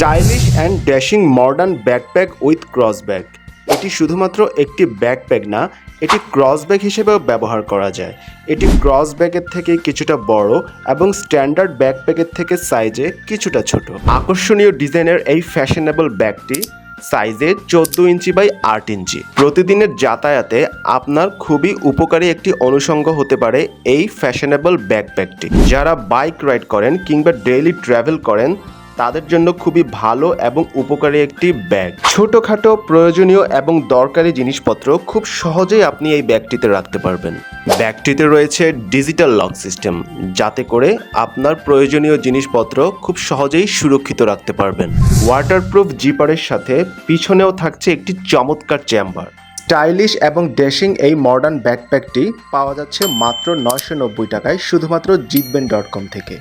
Stylish and dashing modern backpack with cross bag এটি শুধুমাত্র একটি ব্যাকপ্যাক না, এটি ক্রস ব্যাগ হিসেবেও ব্যবহার করা যায়। এটি ক্রস ব্যাগের থেকে কিছুটা বড় এবং স্ট্যান্ডার্ড ব্যাকপ্যাকের থেকে সাইজে কিছুটা ছোট। আকর্ষণীয় ডিজাইনের এই ফ্যাশনেবল ব্যাগটি সাইজে চোদ্দ ইঞ্চি বাই আট ইঞ্চি। প্রতিদিনের যাতায়াতে আপনার খুবই উপকারী একটি অনুষঙ্গ হতে পারে এই ফ্যাশনেবল ব্যাকপ্যাকটি। যারা বাইক রাইড করেন কিংবা ডেইলি ট্রাভেল করেন তাদের জন্য খুবই ভালো এবং উপকারী একটি ব্যাগ। ছোটোখাটো, প্রয়োজনীয় এবং দরকারি জিনিসপত্র খুব সহজেই আপনি এই ব্যাগটিতে রাখতে পারবেন। ব্যাগটিতে রয়েছে ডিজিটাল লক সিস্টেম, যাতে করে আপনার প্রয়োজনীয় জিনিসপত্র খুব সহজেই সুরক্ষিত রাখতে পারবেন। ওয়াটারপ্রুফ জিপারের সাথে পিছনেও থাকছে একটি চমৎকার চেম্বার স্টাইলিশ এবং ড্যাশিং এই মডার্ন ব্যাকপ্যাকটি পাওয়া যাচ্ছে মাত্র নয়শো নব্বই টাকায়, শুধুমাত্র জিতবেন ডট কম থেকে।